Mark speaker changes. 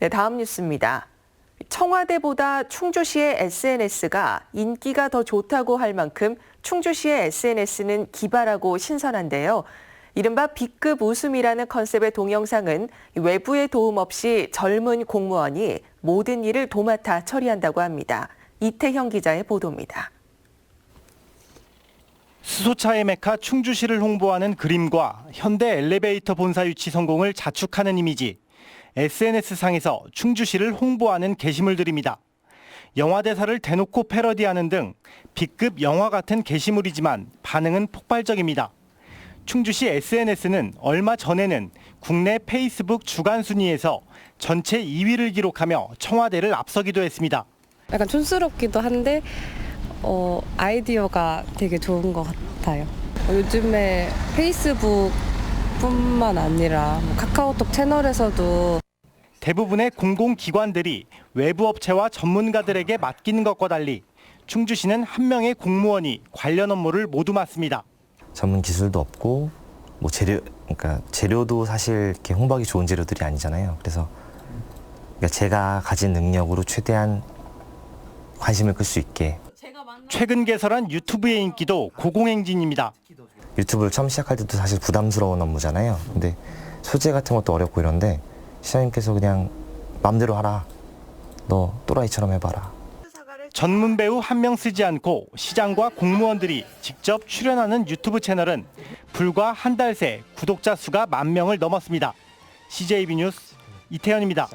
Speaker 1: 네, 다음 뉴스입니다. 청와대보다 충주시의 SNS가 인기가 더 좋다고 할 만큼 충주시의 SNS는 기발하고 신선한데요. 이른바 B급 웃음이라는 컨셉의 동영상은 외부의 도움 없이 젊은 공무원이 모든 일을 도맡아 처리한다고 합니다. 이태형 기자의 보도입니다.
Speaker 2: 수소차의 메카 충주시를 홍보하는 그림과 현대 엘리베이터 본사 유치 성공을 자축하는 이미지. SNS상에서 충주시를 홍보하는 게시물들입니다. 영화 대사를 대놓고 패러디하는 등 B급 영화 같은 게시물이지만 반응은 폭발적입니다. 충주시 SNS는 얼마 전에는 국내 페이스북 주간 순위에서 전체 2위를 기록하며 청와대를 앞서기도 했습니다.
Speaker 3: 약간 촌스럽기도 한데 어, 아이디어가 되게 좋은 것 같아요. 어, 요즘에 페이스북 뿐만 아니라 뭐 카카오톡 채널에서도
Speaker 2: 대부분의 공공기관들이 외부 업체와 전문가들에게 맡기는 것과 달리 충주시는 한 명의 공무원이 관련 업무를 모두 맡습니다.
Speaker 4: 전문 기술도 없고 뭐 재료 그러니까 재료도 사실 이렇게 홍보하기 좋은 재료들이 아니잖아요. 그래서 그러니까 제가 가진 능력으로 최대한 관심을 끌 수 있게
Speaker 2: 최근 개설한 유튜브의 인기도 고공행진입니다.
Speaker 4: 유튜브를 처음 시작할 때도 사실 부담스러운 업무잖아요. 근데 소재 같은 것도 어렵고 이런데 시장님께서 그냥 맘대로 하라. 너 또라이처럼 해봐라.
Speaker 2: 전문 배우 한 명 쓰지 않고 시장과 공무원들이 직접 출연하는 유튜브 채널은 불과 한 달 새 구독자 수가 만 명을 넘었습니다. CJB 뉴스 이태현입니다.